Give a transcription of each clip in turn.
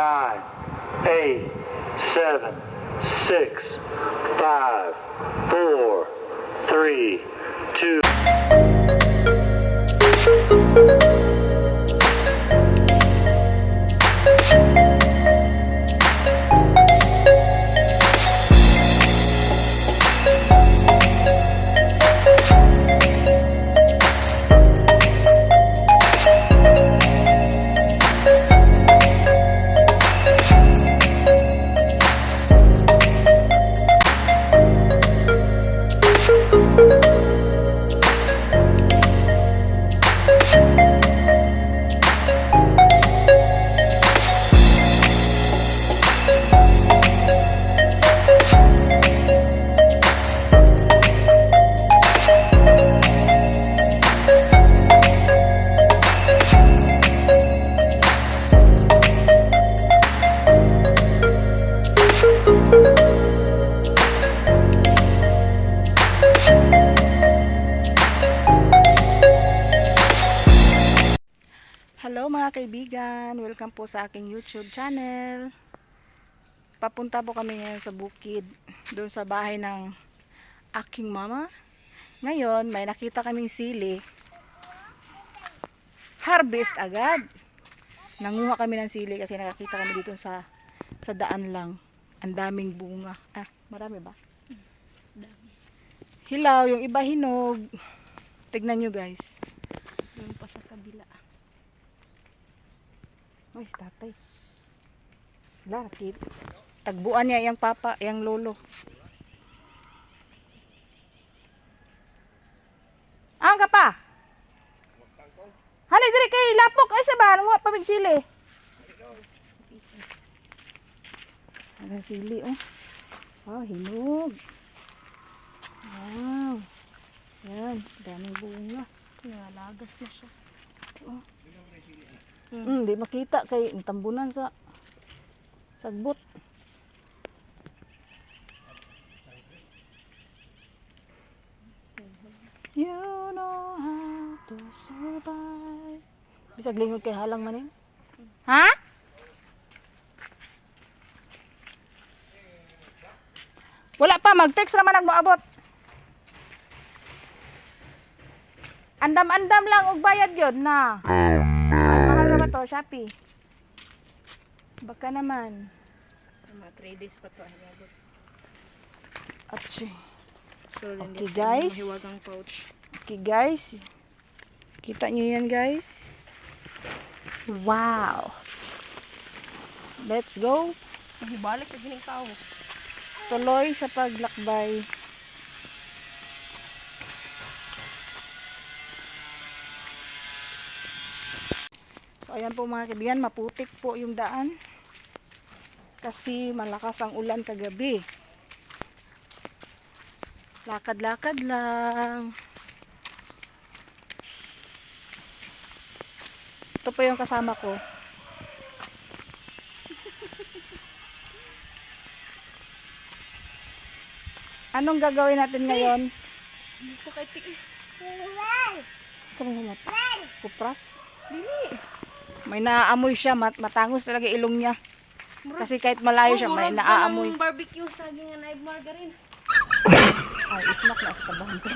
nine, eight, seven, six, five, four, three, welcome po sa aking YouTube channel. Papunta po kami ngayon sa bukid, doon sa bahay ng aking mama. Ngayon, may nakita kaming sili. Harvest agad. Nanguha kami ng sili kasi nakakita kami dito sa sa daan lang. Ang daming bunga. Ah, marami ba? Hilaw, yung iba hinog. Tignan nyo guys. Doon pa sa kabila. Ay, tatay. Lakit. Tagbuan niya yung papa, yung lolo. Ang ka pa? Hali diri kay lapok ay sa ba mo pamig sili. Ang sili oh. Wow, hinog. Wow. Yan, daming bunga. Kaya lagas na siya. Oh. Mm, di makita kay tambunan sa sagbot. You know how to survive. Bisag lingkod kay halang manin. Ha? Wala pa, mag-text naman ang moabot. Andam-andam lang og bayad yun na. Naman to, Shopee. Baka naman. Mga 3 days pa to. Hinabot. Atsi. So, Okay, guys. Mahiwagang pouch. Okay guys. Kita nyo yan guys. Wow. Let's go. Mahibalik na gining sao. Tuloy sa paglakbay. So ayan po mga kaibigan, maputik po yung daan. Kasi malakas ang ulan kagabi. Lakad-lakad lang. Ito po yung kasama ko. Anong gagawin natin ngayon? Dito kay Tik. Naman. Kupras? May naaamoy siya. Mat matangos talaga ilong niya. Kasi kahit malayo siya, may naaamoy. barbecue saging nga naib margarine. Ay, ismak na sa tabahan ko.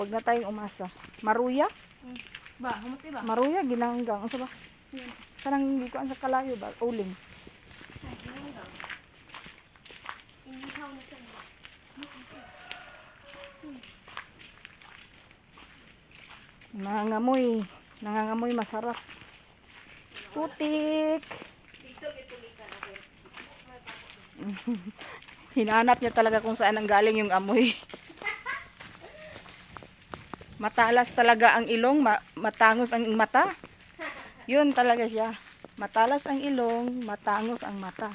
Huwag na tayong umasa. Maruya? Ba, humati ba? Maruya, ginanggang. Ano ba? Sarang hindi ko ang sa kalayo ba? Uling. Nangangamoy. Nangangamoy masarap. Putik. Hinanap niya talaga kung saan ang galing yung amoy. Matalas talaga ang ilong, ma- matangos ang mata. Yun talaga siya. Matalas ang ilong, matangos ang mata.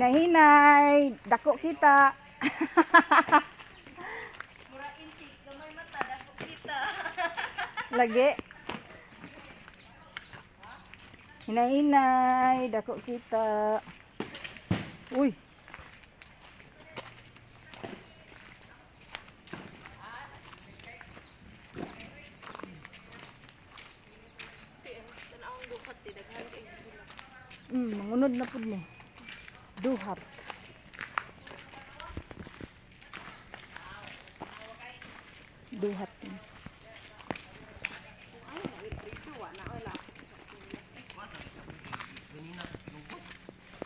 Hinay-hinay, dako kita. Lagi. Hinay-hinay, dako kita. Uy. Mm, mangunod na pud mo. Duhat. Duhat. yun.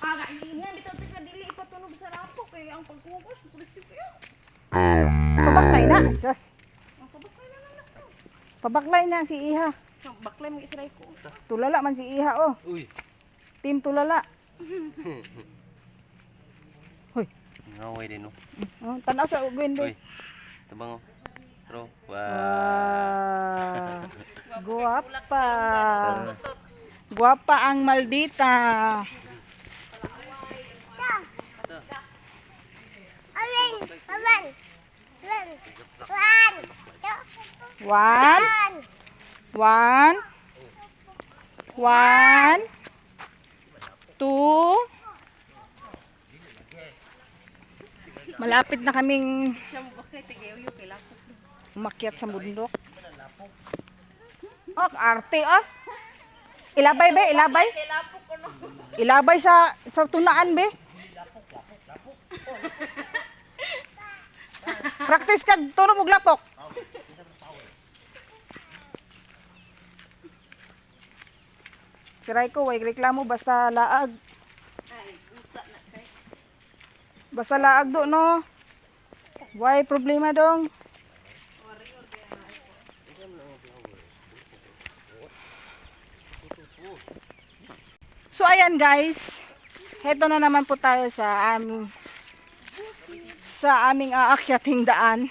Aga, ingin bitaw tika dili ipatunog sa rapo kay ang pagkukas prinsipyo. Pabaklay na. Sus. Na lang ako. Pabaklay na si Iha. Ang baklay mo isray ko. Tulala man si Iha oh. Uy. Team tulala. Ngaway din no. Oh, tanaw sa window. Uy. Tabang oh. Bro. Wow. Wow. Guwapa. Guwapa ang maldita. One. One. One. Two. Malapit na kaming umakyat sa bundok. Oh, arte oh. Ilabay be, ilabay. Ilabay sa sa tunaan be. Practice kag tunog og lapok. Siray ko, way reklamo basta laag. Ay, usa na kay. Basta laag do no. Why problema dong? So ayan guys, heto na naman po tayo sa aming sa aming aakyating daan.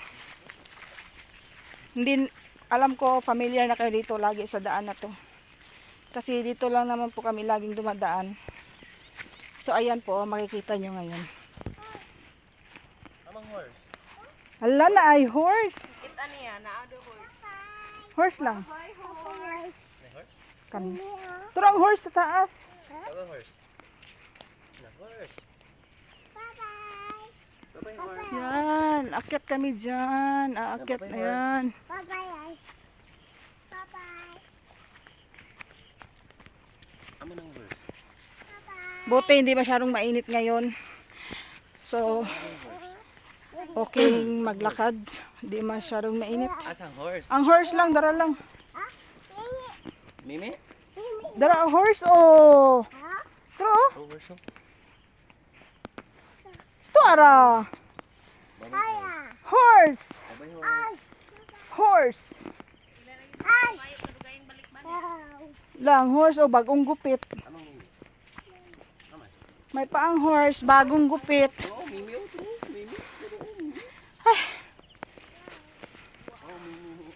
Hindi alam ko familiar na kayo dito lagi sa daan na to. Kasi dito lang naman po kami laging dumadaan. So ayan po, makikita nyo ngayon. Amang horse. Hala na ay horse. It ano yan, naado horse. Horse lang. Horse. Kan. Turang horse sa taas. Tabang horse. Na horse. Bye-bye horse. Yan, akyat kami dyan. Aakyat na yan. Amo nang horse. Buti hindi masyadong mainit ngayon. So, okay maglakad. Hindi masyadong mainit. Asang horse. Ang horse lang, dara lang. Mimi? Dara ang horse, oh. Pero, oh, Oh, horse oh. ara. Horse. Horse. Lang, horse, oh, bagong gupit. May paang horse, bagong gupit. Oh, Mimi oh. Mimi.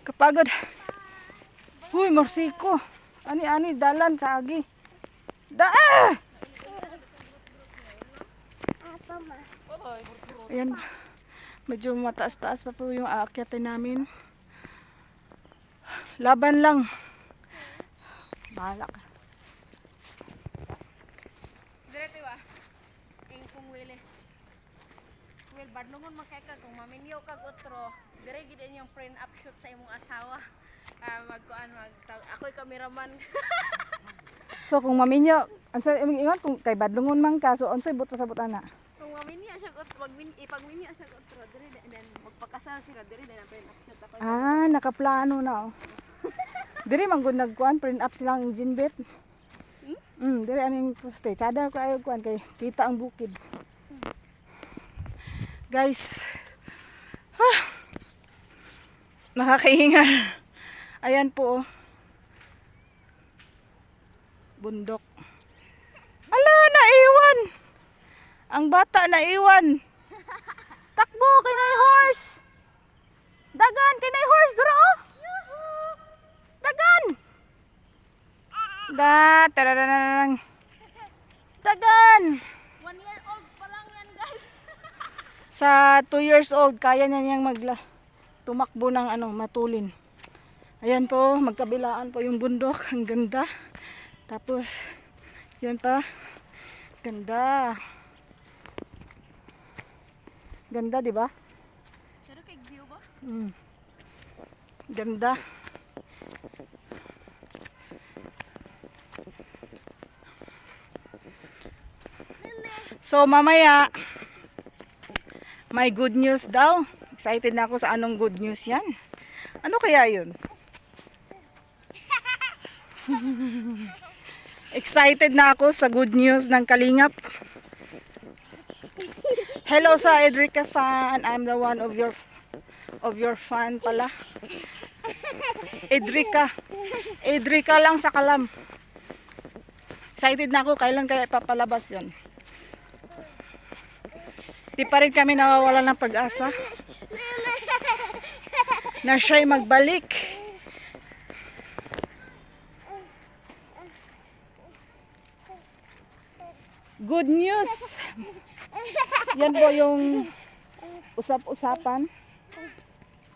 Kapagod. Huy, morsiko. Ani-ani, dalan sa agi. Da ah! Ayan. Medyo mataas-taas pa po yung aakyatin namin. Laban lang. Bahala ka. Direto ba? Ing kung wili. Well, badlongon man kay ka kung maminyo kag otro. Dire gid yung print up shoot sa imong asawa. Ah, magkuan mag ako'y kameraman. So kung maminyo, imong ingon kung kay badlungon man ka, so unsay but pasabot ana. kung maminyo siya otro, magmin ipagminyo siya otro, dire then magpakasal sila dire then ang print up shoot ako. Ah, nakaplano na oh. Diri man gud nagkuan print up silang engine bit. Mm, diri aning poste. Chada ko ayo kuan kay kita ang bukid. Guys. Ah, nakakahingal. Ayan po. oh. Bundok. Ala, naiwan. Ang bata naiwan. Takbo, kinay horse. Dagan, kinay horse, duro. oh. Dagan. Da, tarararang. Dagan. One year old pa lang yan, guys. Sa 2 years old, kaya niya niyang magla tumakbo ng ano, matulin. Ayan po, magkabilaan po yung bundok. Ang ganda. Tapos, yan pa. Ganda. Ganda, di ba? Pero kay view ba? Mm. Ganda. So mamaya, may good news daw. Excited na ako sa anong good news yan. Ano kaya yun? Excited na ako sa good news ng Kalingap. Hello sa Edrica fan. I'm the one of your of your fan pala. Edrica. Edrica lang sa kalam. Excited na ako. Kailan kaya papalabas yon? Di pa rin kami nawawala ng pag-asa na siya'y magbalik. Good news! Yan po yung usap-usapan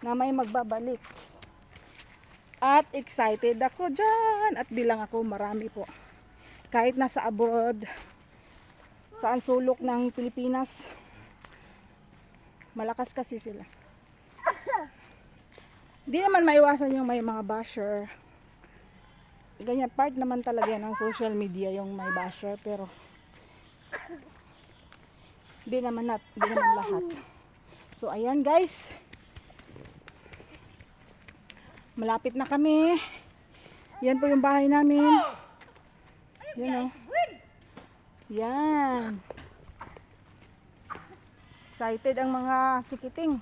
na may magbabalik. At excited ako dyan. At bilang ako, marami po. Kahit nasa abroad, saan sulok ng Pilipinas, malakas kasi sila. Di naman maiwasan yung may mga basher. Ganyan, part naman talaga ng social media yung may basher, pero di naman, nat, di naman lahat. So, ayan guys. Malapit na kami. Yan po yung bahay namin. Yan o. Yan. Excited ang mga chikiting.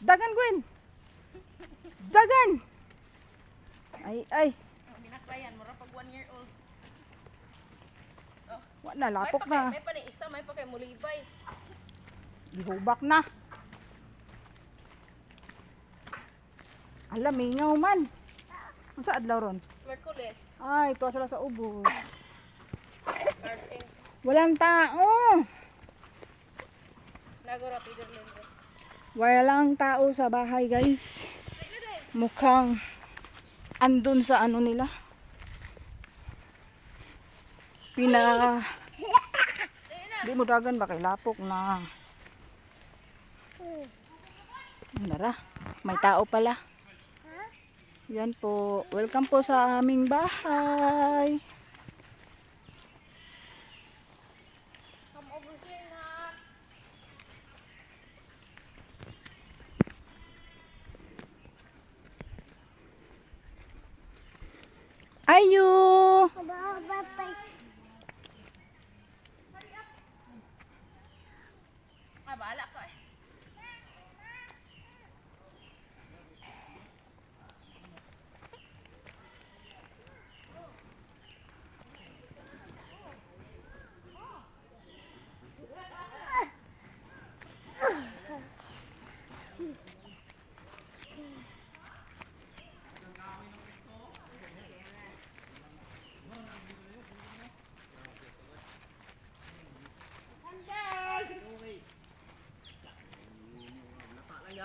Dagan, Gwen! Dagan! Ay, ay. Binaklayan, mura pag one year old. Wala, May lapok pa kay, na. may pa ni isa, may pa kay mulibay. Gihubak na. Alam, mingaw man. Ang sa adlaw ron? Merkules, Ay, ito sila sa ubos. Walang tao. Walang tao sa bahay, guys. Mukhang andun sa ano nila. Pina... Di mo dagan ba kay lapok na. Nara, may tao pala. Yan po. Welcome po sa aming bahay. Ayu!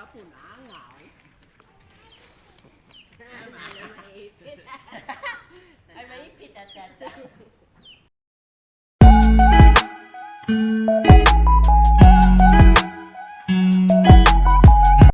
Ah, bahala ka eh. Ay, maipit at tata.